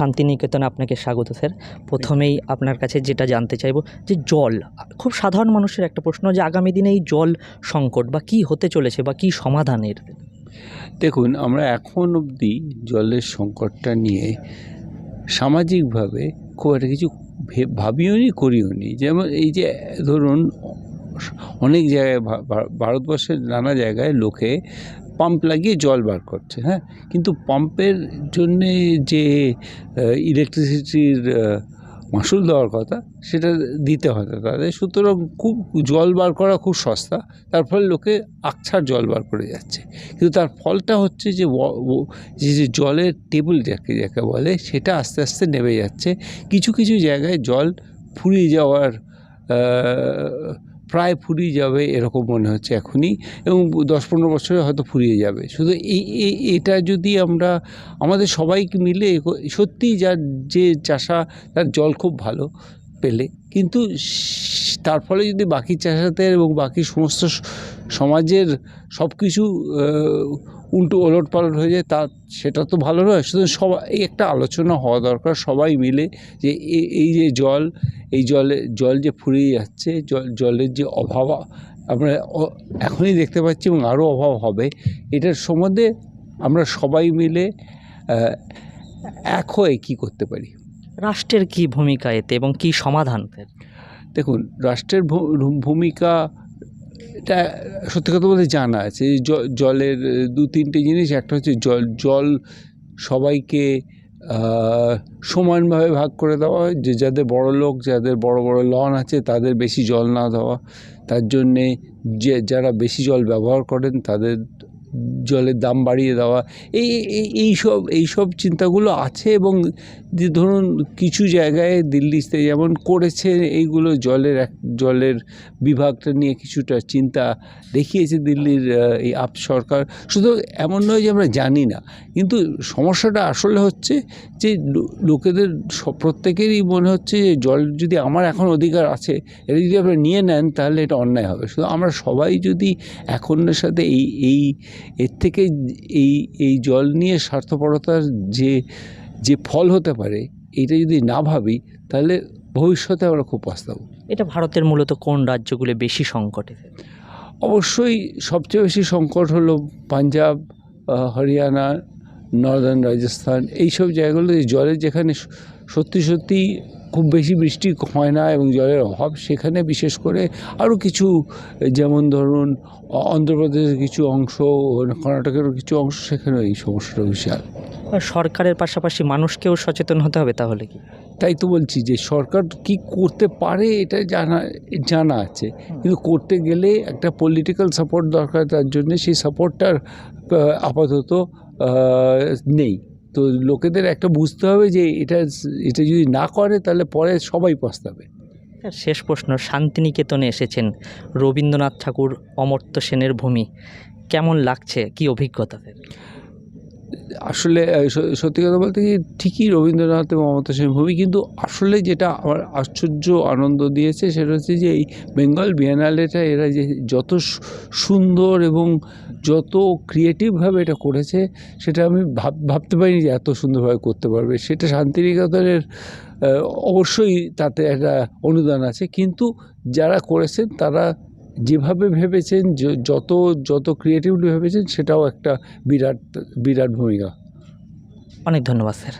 শান্তিনিকেতনে আপনাকে স্বাগত, স্যার। প্রথমেই আপনার কাছে যেটা জানতে চাইব, যে জল, খুব সাধারণ মানুষের একটা প্রশ্ন যে আগামী দিনে এই জল সংকট বা কি হতে চলেছে বা কি সমাধানের? দেখুন, আমরা এখন অবধি জলের সংকটটা নিয়ে সামাজিকভাবে খুব একটা কিছু ভাবিও নি, করিও নি। যেমন এই যে, ধরুন অনেক জায়গায় ভারতবর্ষের নানা জায়গায় লোকে পাম্প লাগিয়ে জল বার করছে হ্যাঁ? কিন্তু পাম্পের জন্যে যে ইলেকট্রিসিটির মাসুল দেওয়ার কথা, সেটা দিতে হয় তাদের সুতরাং খুব জল বার করা খুব সস্তা, তার ফলে লোকে আকছার জল বার করে যাচ্ছে। কিন্তু তার ফলটা হচ্ছে যে যে জলের টেবিল যাকে যাকে বলে, সেটা আস্তে আস্তে নেমে যাচ্ছে। কিছু কিছু জায়গায় জল ফুরিয়ে যাওয়ার প্রায় ফুরিয়ে যাবে এরকম মনে হচ্ছে এখনই এবং দশ পনেরো বছরে হয়তো ফুরিয়ে যাবে। শুধু এই এটা যদি আমরা, আমাদের সবাইকে মিলে সত্যিই যার যে চাষা তার জল খুব ভালো। পেলে। কিন্তু তার ফলে যদি বাকি চাষাদের এবং বাকি সমস্ত সমাজের সব কিছু উল্টো ওলট পালট হয়ে যায়, তা সেটা তো ভালো নয়। শুধু সবাই একটা আলোচনা হওয়া দরকার সবাই মিলে যে এই যে জল, এই জলে, জল যে ফুরিয়ে যাচ্ছে, জল, জলের যে অভাব, আমরা এখনই দেখতে পাচ্ছি এবং আরও অভাব হবে। এটার সম্বন্ধে আমরা সবাই মিলে এক হয়ে কী করতে পারি? রাষ্ট্রের কি ভূমিকা এতে এবং কি সমাধান দেখুন, রাষ্ট্রের ভূমিকা এটা সত্যি কথা বলতে জানা আছে। জলের দু তিনটে জিনিস, একটা হচ্ছে জল জল সবাইকে সমানভাবে ভাগ করে দেওয়া হয়। যে যাদের বড় লোক, যাদের বড় বড় লন আছে, তাদের বেশি জল না দেওয়া। তার জন্যে যে, যারা বেশি জল ব্যবহার করেন, তাদের জলের দাম বাড়িয়ে দেওয়া, এই, এই- এইসব এইসব চিন্তাগুলো আছে এবং যে ধরুন কিছু জায়গায় দিল্লিতে যেমন করেছে এইগুলো জলের এক, জলের বিভাগটা নিয়ে কিছুটা চিন্তা দেখিয়েছে দিল্লির এই আপ সরকার। শুধু এমন নয় যে আমরা জানি না, কিন্তু সমস্যাটা আসলে হচ্ছে যে লোকেদের প্রত্যেকেরই মনে হচ্ছে যে জল যদি আমার এখন অধিকার আছে, এটা যদি আপনারা নিয়ে নেন তাহলে এটা অন্যায় হবে। শুধু আমরা সবাই যদি এখনের সাথে এই এই এর থেকে এই এই জল নিয়ে স্বার্থপরতার যে যে ফল হতে পারে এটা যদি না ভাবি তাহলে ভবিষ্যতে আমরা খুব পস্তাবো। এটা ভারতের মূলত কোন রাজ্যগুলো বেশি সংকটে? অবশ্যই সবচেয়ে বেশি সংকট হলো পাঞ্জাব হরিয়ানা নর্দার্ন রাজস্থান এইসব জায়গাগুলোতে জলের যেখানে সত্যি সত্যি খুব বেশি বৃষ্টি হয় না এবং জলের অভাব সেখানে বিশেষ করে আরও কিছু যেমন ধরুন অন্ধ্রপ্রদেশের কিছু অংশ কর্ণাটকের কিছু অংশ সেখানে এই সমস্যাটা বিশাল আর সরকারের পাশাপাশি মানুষকেও সচেতন হতে হবে তাহলে কি? তাই তো বলছি যে সরকার কি করতে পারে এটা জানা জানা আছে। কিন্তু করতে গেলে একটা পলিটিক্যাল সাপোর্ট দরকার তার জন্য সেই সাপোর্টটার আপাতত নেই। তো লোকেদের একটা বুঝতে হবে যে এটা এটা যদি না করে তাহলে পরে সবাই পস্তাবে। স্যার শেষ প্রশ্ন, শান্তিনিকেতনে এসেছেন রবীন্দ্রনাথ ঠাকুর অমর্ত্য সেনের ভূমি। কেমন লাগছে? কি অভিজ্ঞতা আসলে সত্যি কথা বলতে কি, ঠিকই রবীন্দ্রনাথ এবং মমতা সেন ভূমি, কিন্তু আসলে যেটা আমার আশ্চর্য আনন্দ দিয়েছে সেটা হচ্ছে যে এই বেঙ্গল বিয়ানালেটা এরা যে যত সুন্দর এবং যত ক্রিয়েটিভভাবে এটা করেছে, সেটা আমি ভাব, ভাবতে পারিনি যে এত সুন্দরভাবে করতে পারবে। সেটা শান্তিনিকেতনের অবশ্যই তাতে একটা অনুদান আছে, কিন্তু যারা করেছেন তারা যেভাবে ভেবেছেন যত যত ক্রিয়েটিভলি ভেবেছেন সেটাও একটা বিরাট বিরাট ভূমিকা। অনেক ধন্যবাদ স্যার।